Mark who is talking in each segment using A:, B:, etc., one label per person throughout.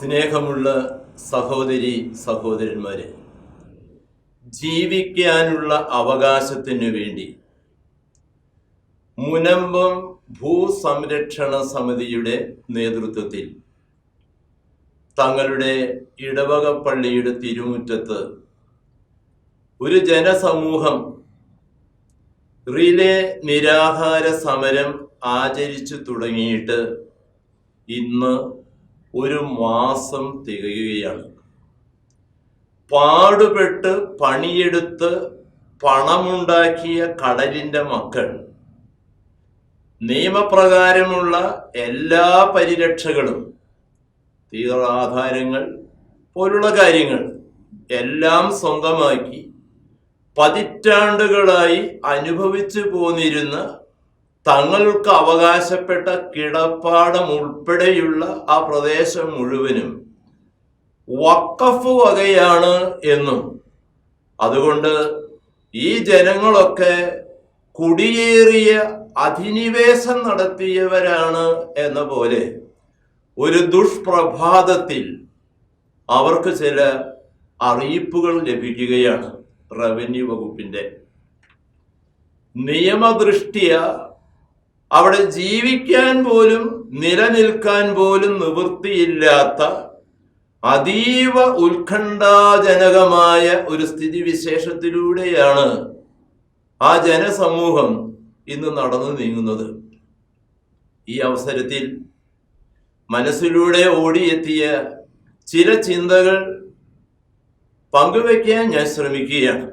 A: സ്നേഹമുള്ള സഹോദരി സഹോദരന്മാരെ ജീവിക്കാനുള്ള അവകാശത്തിനു വേണ്ടി മുനമ്പം ഭൂസംരക്ഷണ സമിതിയുടെ നേതൃത്വത്തിൽ തങ്ങളുടെ ഇടവക പള്ളിയുടെ തിരുമുറ്റത്ത് ഒരു ജനസമൂഹം റിലേ നിരാഹാര സമരം ആചരിച്ചു തുടങ്ങിയിട്ട് ഇന്ന് ഒരു മാസം തികയുകയാണ്. പാടുപെട്ട് പണിയെടുത്ത് പണമുണ്ടാക്കിയ കടലിന്റെ മക്കൾ. നിയമപ്രകാരമുള്ള എല്ലാ പരിരക്ഷകളും തീവ്രാധാരങ്ങൾ പോലുള്ള കാര്യങ്ങൾ എല്ലാം സ്വന്തമാക്കി പതിറ്റാണ്ടുകളായി അനുഭവിച്ചു പോന്നിരുന്ന തങ്ങൾക്ക് അവകാശപ്പെട്ട കിടപ്പാടം ഉൾപ്പെടെയുള്ള ആ പ്രദേശം മുഴുവനും വക്കഫ് വകയാണ് എന്നും. അതുകൊണ്ട് ഈ ജനങ്ങളൊക്കെ കുടിയേറിയ അധിനിവേശം നടത്തിയവരാണ് എന്ന പോലെ ഒരു ദുഷ്പ്രഭാതത്തിൽ അവർക്ക് ചില അറിയിപ്പുകൾ ലഭിക്കുകയാണ് റവന്യൂ വകുപ്പിന്റെ. നിയമദൃഷ്ടിയ അവിടെ ജീവിക്കാൻ പോലും നിലനിൽക്കാൻ പോലും നിവൃത്തിയില്ലാത്ത അതീവ ഉത്കണ്ഠാജനകമായ ഒരു സ്ഥിതിവിശേഷത്തിലൂടെയാണ് ആ ജനസമൂഹം ഇന്ന് നടന്നു നീങ്ങുന്നത്. ഈ അവസരത്തിൽ മനസ്സിലൂടെ ഓടിയെത്തിയ ചില ചിന്തകൾ പങ്കുവയ്ക്കാൻ ഞാൻ ശ്രമിക്കുകയാണ്.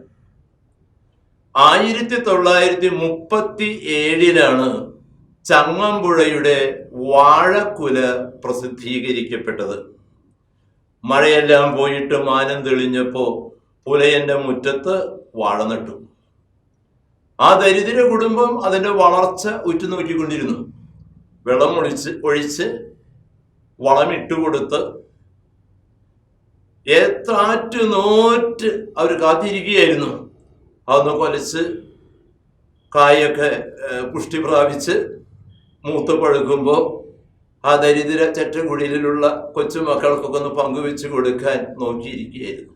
A: ആയിരത്തി തൊള്ളായിരത്തി മുപ്പത്തി ഏഴിലാണ് ചങ്ങമ്പുഴയുടെ വാഴക്കുല പ്രസിദ്ധീകരിക്കപ്പെട്ടത്. മഴയെല്ലാം പോയിട്ട് മാനം തെളിഞ്ഞപ്പോ പുലയന്റെ മുറ്റത്ത് വാഴ നട്ടു. ആ ദരിദ്ര കുടുംബം അതിന്റെ വളർച്ച ഉറ്റുനോക്കിക്കൊണ്ടിരുന്നു. വെള്ളം ഒഴിച്ച് ഒഴിച്ച് വളമിട്ടുകൊടുത്ത് എത്രാറ്റു നോറ്റ് അവർ കാത്തിരിക്കുകയായിരുന്നു. അതൊന്ന് കൊലച്ച് കായൊക്കെ പുഷ്ടി പ്രാപിച്ച് മൂത്ത് പഴുക്കുമ്പോൾ ആ ദരിദ്ര ചെറ്റക്കുടിയിലുള്ള കൊച്ചുമക്കൾക്കൊക്കെ ഒന്ന് പങ്കുവെച്ച് കൊടുക്കാൻ നോക്കിയിരിക്കുകയായിരുന്നു.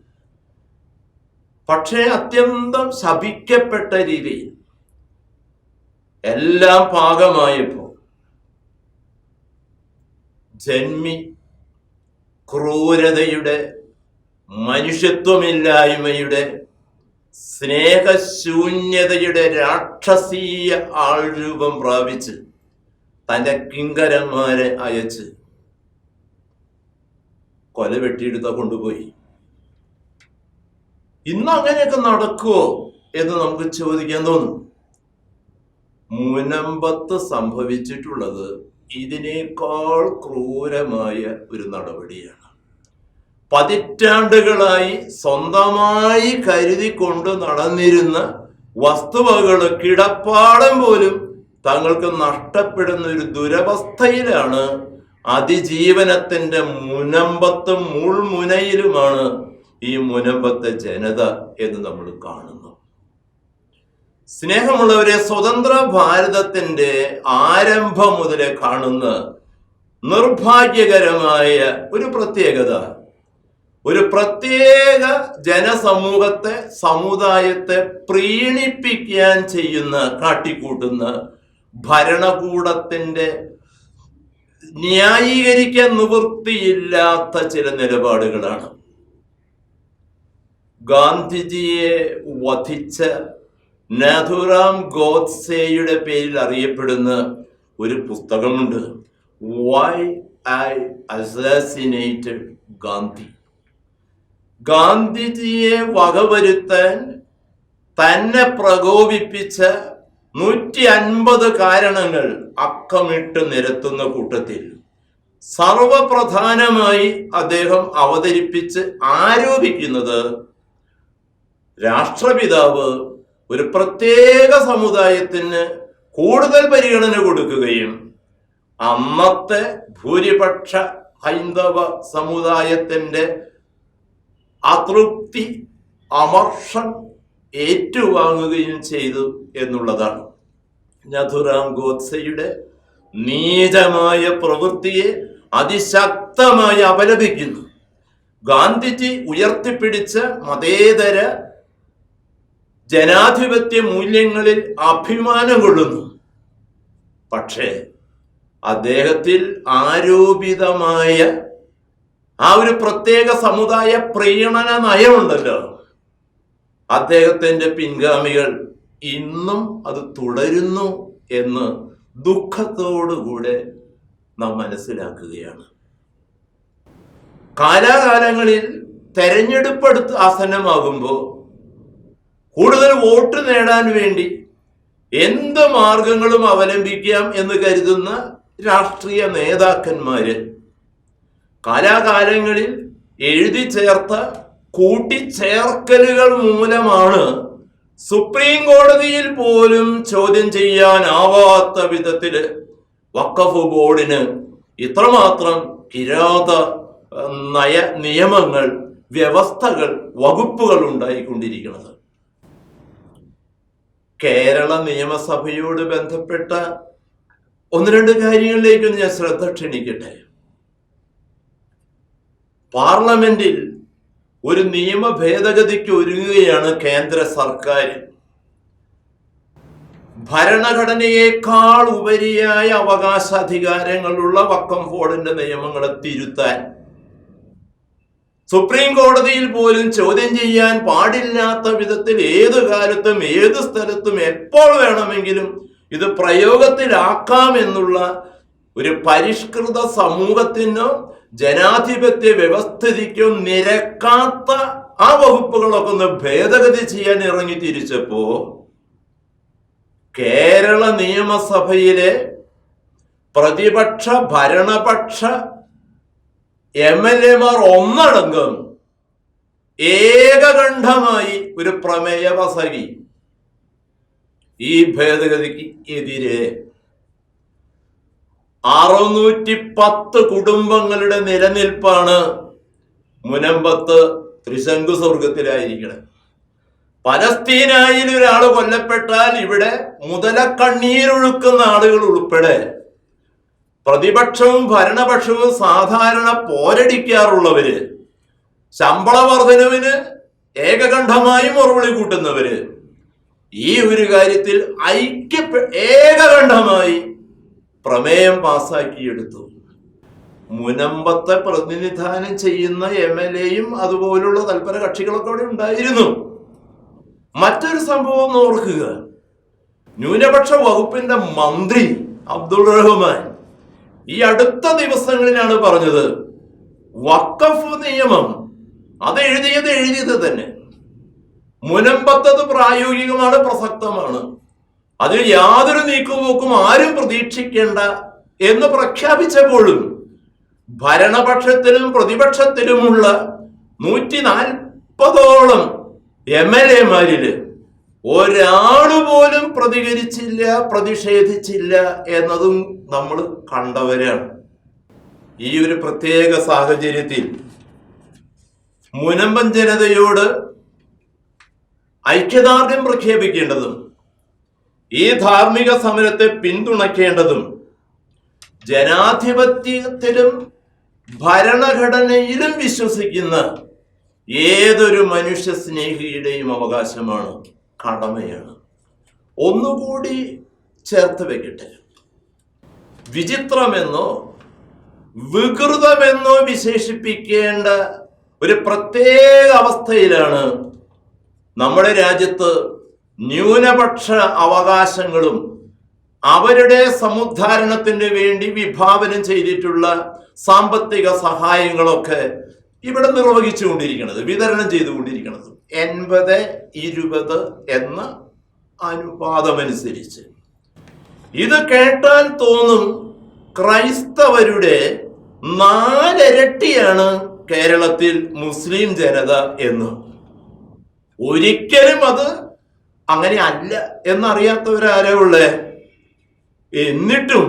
A: പക്ഷേ അത്യന്തം ശപിക്കപ്പെട്ട രീതിയിൽ എല്ലാം പാകമായപ്പോൾ ജന്മി ക്രൂരതയുടെ മനുഷ്യത്വമില്ലായ്മയുടെ സ്നേഹശൂന്യതയുടെ രാക്ഷസീയ ആൾരൂപം പ്രാപിച്ച് തന്റെ കിങ്കരന്മാരെ അയച്ച് കൊല വെട്ടിയെടുത്ത കൊണ്ടുപോയി. ഇന്ന് അങ്ങനെയൊക്കെ നടക്കുമോ എന്ന് നമുക്ക് ചോദിക്കാൻ തോന്നും. മുനമ്പത്ത് സംഭവിച്ചിട്ടുള്ളത് ഇതിനേക്കാൾ ക്രൂരമായ ഒരു നടപടിയാണ്. പതിറ്റാണ്ടുകളായി സ്വന്തമായി കരുതി കൊണ്ട് നടന്നിരുന്ന വസ്തുവകൾ കിടപ്പാടം പോലും തങ്ങൾക്ക് നഷ്ടപ്പെടുന്ന ഒരു ദുരവസ്ഥയിലാണ് അതിജീവനത്തിന്റെ മുനമ്പത്തും മുൾമുനയിലുമാണ് ഈ മുനമ്പത്തെ ജനത എന്ന് നമ്മൾ കാണുന്നു. സ്നേഹമുള്ളവരെ സ്വതന്ത്ര ഭാരതത്തിന്റെ ആരംഭം മുതലേ കാണുന്ന നിർഭാഗ്യകരമായ ഒരു പ്രത്യേകത ഒരു പ്രത്യേക ജനസമൂഹത്തെ സമുദായത്തെ പ്രീണിപ്പിക്കാൻ ചെയ്യുന്ന കാട്ടിക്കൂട്ടുന്ന ഭരണകൂടത്തിന്റെ ന്യായീകരിക്കാൻ നിവൃത്തിയില്ലാത്ത ചില നിലപാടുകളാണ്. ഗാന്ധിജിയെ വധിച്ച നാഥുറാം ഗോഡ്സേയുടെ പേരിൽ അറിയപ്പെടുന്ന ഒരു പുസ്തകമുണ്ട് വൈ ഐ അസാസിനേറ്റഡ് ഗാന്ധി. ഗാന്ധിജിയെ വകവരുത്താൻ തന്നെ പ്രകോപിപ്പിച്ച നൂറ്റി അൻപത് കാരണങ്ങൾ അക്കമിട്ട് നിരത്തുന്ന കൂട്ടത്തിൽ. സർവപ്രധാനമായി അദ്ദേഹം അവതരിപ്പിച്ച് ആരോപിക്കുന്നത് രാഷ്ട്രപിതാവ് ഒരു പ്രത്യേക സമുദായത്തിന് കൂടുതൽ പരിഗണന കൊടുക്കുകയും അന്നത്തെ ഭൂരിപക്ഷ ഹൈന്ദവ സമുദായത്തിന്റെ അതൃപ്തി അമർഷം ഏറ്റുവാങ്ങുകയും ചെയ്തു. എന്നുള്ളതാണ്. നഥുറാം ഗോത്സയുടെ നീചമായ പ്രവൃത്തിയെ അതിശക്തമായി അപലപിക്കുന്നു. ഗാന്ധിജി ഉയർത്തിപ്പിടിച്ച മതേതര ജനാധിപത്യ മൂല്യങ്ങളിൽ അഭിമാനം കൊള്ളുന്നു. പക്ഷേ അദ്ദേഹത്തിൽ ആരോപിതമായ ആ ഒരു പ്രത്യേക സമുദായ പ്രീണന നയമുണ്ടല്ലോ. അദ്ദേഹത്തിന്റെ പിൻഗാമികൾ ഇന്നും അത് തുടരുന്നു എന്ന് ദുഃഖത്തോടുകൂടെ നാം മനസ്സിലാക്കുകയാണ്. കാലാകാലങ്ങളിൽ തെരഞ്ഞെടുപ്പ് അടുത്ത് ആസന്നമാകുമ്പോൾ കൂടുതൽ വോട്ട് നേടാൻ വേണ്ടി എന്ത് മാർഗങ്ങളും അവലംബിക്കാം എന്ന് കരുതുന്ന രാഷ്ട്രീയ നേതാക്കന്മാര് കാലാകാലങ്ങളിൽ എഴുതി ചേർത്ത കൂട്ടിച്ചേർക്കലുകൾ മൂലമാണ് സുപ്രീം കോടതിയിൽ പോലും ചോദ്യം ചെയ്യാനാവാത്ത വിധത്തിൽ വഖഫ് ബോർഡിന് ഇത്രമാത്രം കിരാത നയ നിയമങ്ങൾ വ്യവസ്ഥകൾ വകുപ്പുകൾ ഉണ്ടായിക്കൊണ്ടിരിക്കുന്നത്. കേരള നിയമസഭയോട് ബന്ധപ്പെട്ട ഒന്ന് രണ്ട് കാര്യങ്ങളിലേക്കൊന്ന് ഞാൻ ശ്രദ്ധ ക്ഷണിക്കട്ടെ. പാർലമെന്റിൽ ഒരു നിയമ ഭേദഗതിക്ക് ഒരുങ്ങുകയാണ് കേന്ദ്ര സർക്കാർ. ഭരണഘടനയേക്കാൾ ഉപരിയായ അവകാശാധികാരങ്ങളുള്ള വക്കം ഫോർഡിന്റെ നിയമങ്ങളെ തിരുത്താൻ. സുപ്രീം കോടതിയിൽ പോലും ചോദ്യം ചെയ്യാൻ പാടില്ലാത്ത വിധത്തിൽ ഏത് കാലത്തും ഏത് സ്ഥലത്തും എപ്പോൾ വേണമെങ്കിലും ഇത് പ്രയോഗത്തിലാക്കാം എന്നുള്ള ഒരു പരിഷ്കൃത സമൂഹത്തിനോ ജനാധിപത്യ വ്യവസ്ഥിതിക്കും നിരക്കാത്ത ആ വകുപ്പുകളൊക്കെ ഒന്ന് ഭേദഗതി ചെയ്യാൻ ഇറങ്ങി തിരിച്ചപ്പോ കേരള നിയമസഭയിലെ പ്രതിപക്ഷ ഭരണപക്ഷ എം എൽ എമാർ ഒന്നടങ്കം ഏകകണ്ഠമായി ഒരു പ്രമേയ വസകി. ഈ ഭേദഗതിക്ക് എതിരെ അറുന്നൂറ്റി പത്ത് കുടുംബങ്ങളുടെ നിലനിൽപ്പാണ് മുനമ്പത്ത് ത്രിശങ്കു സ്വർഗത്തിലായിരിക്കണം പലസ്തീനായിൽ ഒരാൾ കൊല്ലപ്പെട്ടാൽ ഇവിടെ മുതലക്കണ്ണീരൊഴുക്കുന്ന ആളുകൾ ഉൾപ്പെടെ പ്രതിപക്ഷവും ഭരണപക്ഷവും സാധാരണ പോരടിക്കാറുള്ളവര് ശമ്പള വർധനവിന് ഏകകണ്ഠമായി മറുപടി കൂട്ടുന്നവര് ഈ ഒരു കാര്യത്തിൽ ഐക്യ ഏകകണ്ഠമായി പ്രമേയം പാസാക്കിയെടുത്തു മുനമ്പത്തെ പ്രതിനിധാനം ചെയ്യുന്ന എം എൽ എയും അതുപോലുള്ള തൽപര കക്ഷികളൊക്കെ അവിടെ ഉണ്ടായിരുന്നു. മറ്റൊരു സംഭവം ഒന്ന് ഓർക്കുക. ന്യൂനപക്ഷ വകുപ്പിന്റെ മന്ത്രി അബ്ദുൾ റഹ്മാൻ ഈ അടുത്ത ദിവസങ്ങളിലാണ് പറഞ്ഞത് വക്കഫ് നിയമം. അത് എഴുതിയത് എഴുതിയത് തന്നെ. മുനമ്പത്തത് പ്രായോഗികമാണ് പ്രസക്തമാണ്. അതിൽ യാതൊരു നീക്കുപോക്കും ആരും പ്രതീക്ഷിക്കേണ്ട എന്ന് പ്രഖ്യാപിച്ചപ്പോഴും ഭരണപക്ഷത്തിലും പ്രതിപക്ഷത്തിലുമുള്ള നൂറ്റി നാൽപ്പതോളം എം എൽ എമാരിൽ ഒരാൾ പോലും പ്രതികരിച്ചില്ല പ്രതിഷേധിച്ചില്ല എന്നതും നമ്മൾ കണ്ടവരാണ്. ഈ ഒരു പ്രത്യേക സാഹചര്യത്തിൽ മുനമ്പൻ ജനതയോട് ഐക്യദാർഢ്യം പ്രഖ്യാപിക്കേണ്ടതും ഈ ധാർമ്മിക സമരത്തെ പിന്തുണയ്ക്കേണ്ടതും ജനാധിപത്യത്തിലും ഭരണഘടനയിലും വിശ്വസിക്കുന്ന ഏതൊരു മനുഷ്യ സ്നേഹിയുടെയും അവകാശമാണ് കടമയാണ്. ഒന്നുകൂടി ചേർത്ത് വെക്കട്ടെ. വിചിത്രമെന്നോ വികൃതമെന്നോ വിശേഷിപ്പിക്കേണ്ട ഒരു പ്രത്യേക അവസ്ഥയിലാണ് നമ്മുടെ രാജ്യത്ത് ന്യൂനപക്ഷ അവകാശങ്ങളും അവരുടെ സമുദ്ധാരണത്തിന് വേണ്ടി വിഭാവനം ചെയ്തിട്ടുള്ള സാമ്പത്തിക സഹായങ്ങളൊക്കെ ഇവിടെ നിർവഹിച്ചുകൊണ്ടിരിക്കുന്നത് വിതരണം ചെയ്തുകൊണ്ടിരിക്കുന്നത്. എൺപത് ഇരുപത് എന്ന അനുപാതമനുസരിച്ച്. ഇത് കേട്ടാൽ തോന്നും ക്രൈസ്തവരുടെ നാലരട്ടിയാണ് കേരളത്തിൽ മുസ്ലിം ജനത എന്ന്. ഒരിക്കലും അത് അങ്ങനെ അല്ല എന്നറിയാത്തവരാരേ ഉള്ളേ? എന്നിട്ടും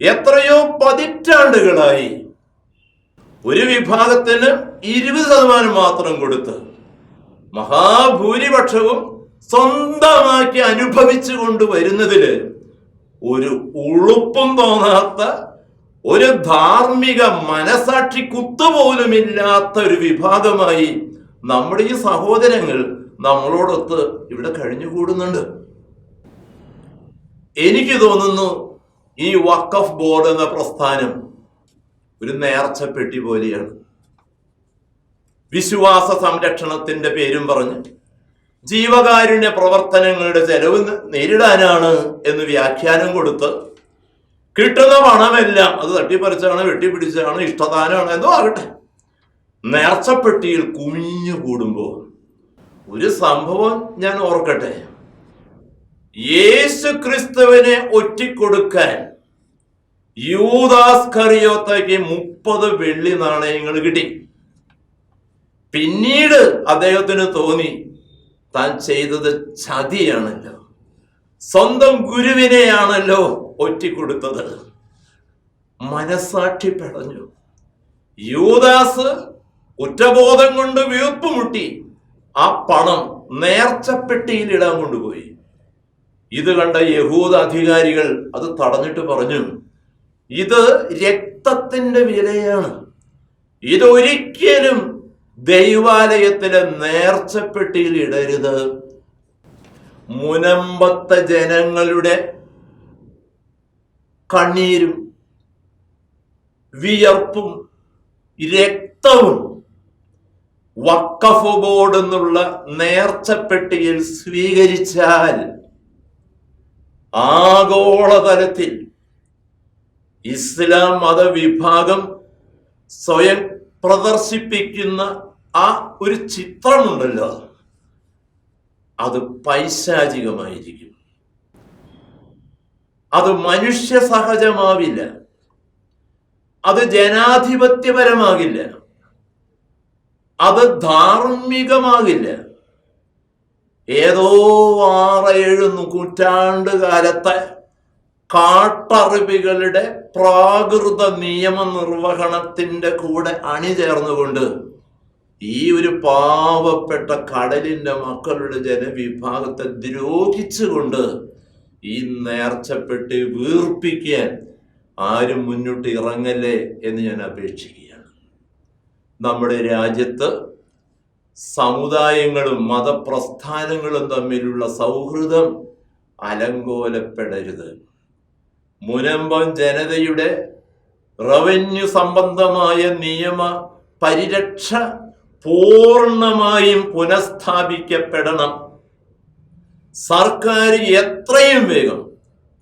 A: എത്രയോ പതിറ്റാണ്ടുകളായി ഒരു വിഭാഗത്തിന് ഇരുപത് ശതമാനം മാത്രം കൊടുത്ത് മഹാഭൂരിപക്ഷവും സ്വന്തമാക്കി അനുഭവിച്ചു കൊണ്ടുവരുന്നതിൽ ഒരു ഉളുപ്പും തോന്നാത്ത ഒരു ധാർമ്മിക മനസാക്ഷി കുത്തുപോലുമില്ലാത്ത ഒരു വിഭാഗമായി നമ്മുടെ ഈ സഹോദരങ്ങൾ നമ്മളോടൊത്ത് ഇവിടെ കഴിഞ്ഞുകൂടുന്നുണ്ട്. എനിക്ക് തോന്നുന്നു ഈ വക്കഫ് ബോർഡ് എന്ന പ്രസ്ഥാനം ഒരു നേർച്ചപ്പെട്ടി പോലെയാണ്. വിശ്വാസ സംരക്ഷണത്തിന്റെ പേരും പറഞ്ഞ് ജീവകാരുണ്യ പ്രവർത്തനങ്ങളുടെ ചെലവ് നേരിടാനാണ് എന്ന് വ്യാഖ്യാനം കൊടുത്ത് കിട്ടുന്ന പണമെല്ലാം അത് തട്ടിപ്പറിച്ചാണ് വെട്ടിപ്പിടിച്ചാണ് ഇഷ്ടദാനമാണ് എന്തോ ആകട്ടെ. നേർച്ചപ്പെട്ടിയിൽ കുമിഞ്ഞു കൂടുമ്പോൾ ഒരു സംഭവം ഞാൻ ഓർക്കട്ടെ. യേശു ക്രിസ്തുവിനെ ഒറ്റിക്കൊടുക്കാൻ യൂദാസ് കറിയോത്തേക്ക് മുപ്പത് വെള്ളി നാണയങ്ങൾ കിട്ടി. പിന്നീട് അദ്ദേഹത്തിന് തോന്നി താൻ ചെയ്തത് ചതിയാണല്ലോ. സ്വന്തം ഗുരുവിനെയാണല്ലോ ഒറ്റിക്കൊടുത്തത്. മനസാക്ഷി പെടഞ്ഞു. യൂദാസ് കുറ്റബോധം കൊണ്ട് വീർപ്പുമുട്ടി ആ പണം നേർച്ചപ്പെട്ടിയിൽ ഇടാൻ കൊണ്ടുപോയി. ഇത് കണ്ട യഹൂദ അധികാരികൾ അത് തടഞ്ഞിട്ട് പറഞ്ഞു ഇത് രക്തത്തിന്റെ വിലയാണ്. ഇതൊരിക്കലും ദൈവാലയത്തിലെ നേർച്ചപ്പെട്ടിയിൽ ഇടരുത്. മുനമ്പത്തെ ജനങ്ങളുടെ കണ്ണീരും വിയർപ്പും രക്തവും വക്കഫ് ബോർഡ് എന്നുള്ള നേർച്ചപ്പെട്ടിയിൽ സ്വീകരിച്ചാൽ ആഗോളതലത്തിൽ ഇസ്ലാം മതവിഭാഗം സ്വയം പ്രദർശിപ്പിക്കുന്ന ആ ഒരു ചിത്രമുണ്ടല്ലോ. അത് പൈശാചികമായിരിക്കും. അത് മനുഷ്യ സഹജമാവില്ല. അത് ജനാധിപത്യപരമാകില്ല. അത് ധാർമ്മികമാകില്ല. ഏതോ ആറേഴ് നൂറ്റാണ്ട് കാലത്തെ കാട്ടറിവികളുടെ പ്രാകൃത നിയമനിർവഹണത്തിന്റെ കൂടെ അണിചേർന്നുകൊണ്ട് ഈ ഒരു പാവപ്പെട്ട കടലിന്റെ മക്കളുടെ ജനവിഭാഗത്തെ ദ്രോഹിച്ചുകൊണ്ട് ഈ നേർച്ചപ്പെട്ട് വീർപ്പിക്കാൻ ആരും മുന്നോട്ട് ഇറങ്ങല്ലേ എന്ന് ഞാൻ അപേക്ഷിക്കുകയാണ്. നമ്മുടെ രാജ്യത്ത് സമുദായങ്ങളും മതപ്രസ്ഥാനങ്ങളും തമ്മിലുള്ള സൗഹൃദം അലങ്കോലപ്പെടരുത്. മുനമ്പം ജനതയുടെ റവന്യൂ സംബന്ധമായ നിയമ പരിരക്ഷ പൂർണമായും പുനഃസ്ഥാപിക്കപ്പെടണം. സർക്കാർ എത്രയും വേഗം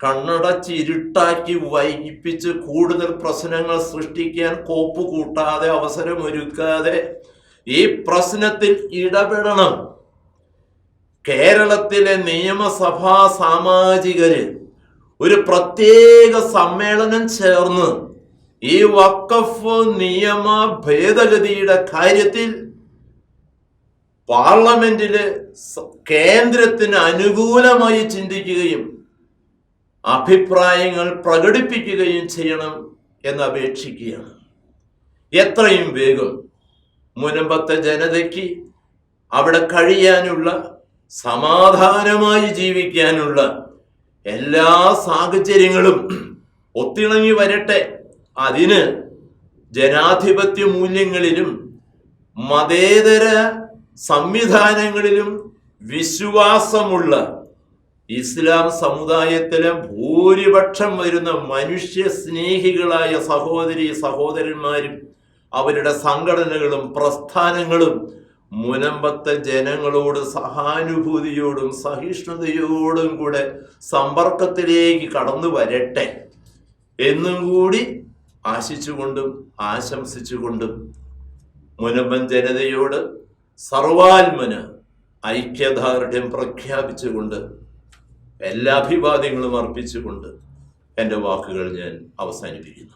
A: കണ്ണടച്ച് ഇരുട്ടാക്കി വൈകിപ്പിച്ച് കൂടുതൽ പ്രശ്നങ്ങൾ സൃഷ്ടിക്കാൻ കോപ്പ് കൂട്ടാതെ അവസരമൊരുക്കാതെ ഈ പ്രശ്നത്തിൽ ഇടപെടണം. കേരളത്തിലെ നിയമസഭാ സാമാജികര് ഒരു പ്രത്യേക സമ്മേളനം ചേർന്ന് ഈ വക്കഫ് നിയമ ഭേദഗതിയുടെ കാര്യത്തിൽ പാർലമെന്റിലെ കേന്ദ്രത്തിന് അനുകൂലമായി ചിന്തിക്കുകയും അഭിപ്രായങ്ങൾ പ്രകടിപ്പിക്കുകയും ചെയ്യണം എന്ന് അപേക്ഷിക്കുകയാണ് എത്രയും വേഗം മുനമ്പത്തെ ജനതയ്ക്ക് അവിടെ കഴിയാനുള്ള സമാധാനമായി ജീവിക്കാനുള്ള എല്ലാ സാഹചര്യങ്ങളും ഒത്തിണങ്ങി വരട്ടെ. അതിന് ജനാധിപത്യ മൂല്യങ്ങളിലും മതേതര സംവിധാനങ്ങളിലും വിശ്വാസമുള്ള ഇസ്ലാം സമുദായത്തിലെ ഭൂരിപക്ഷം വരുന്ന മനുഷ്യ സ്നേഹികളായ സഹോദരി സഹോദരന്മാരും അവരുടെ സംഘടനകളും പ്രസ്ഥാനങ്ങളും മുനമ്പത്തെ ജനങ്ങളോട് സഹാനുഭൂതിയോടും സഹിഷ്ണുതയോടും കൂടെ സമ്പർക്കത്തിലേക്ക് കടന്നു വരട്ടെ എന്നും കൂടി ആശിച്ചുകൊണ്ടും ആശംസിച്ചുകൊണ്ടും മുനമ്പൻ ജനതയോട് സർവാത്മന ഐക്യദാർഢ്യം പ്രഖ്യാപിച്ചുകൊണ്ട് എല്ലാ അഭിവാദ്യങ്ങളും അർപ്പിച്ചുകൊണ്ട് എന്റെ വാക്കുകൾ ഞാൻ അവസാനിപ്പിക്കുന്നു.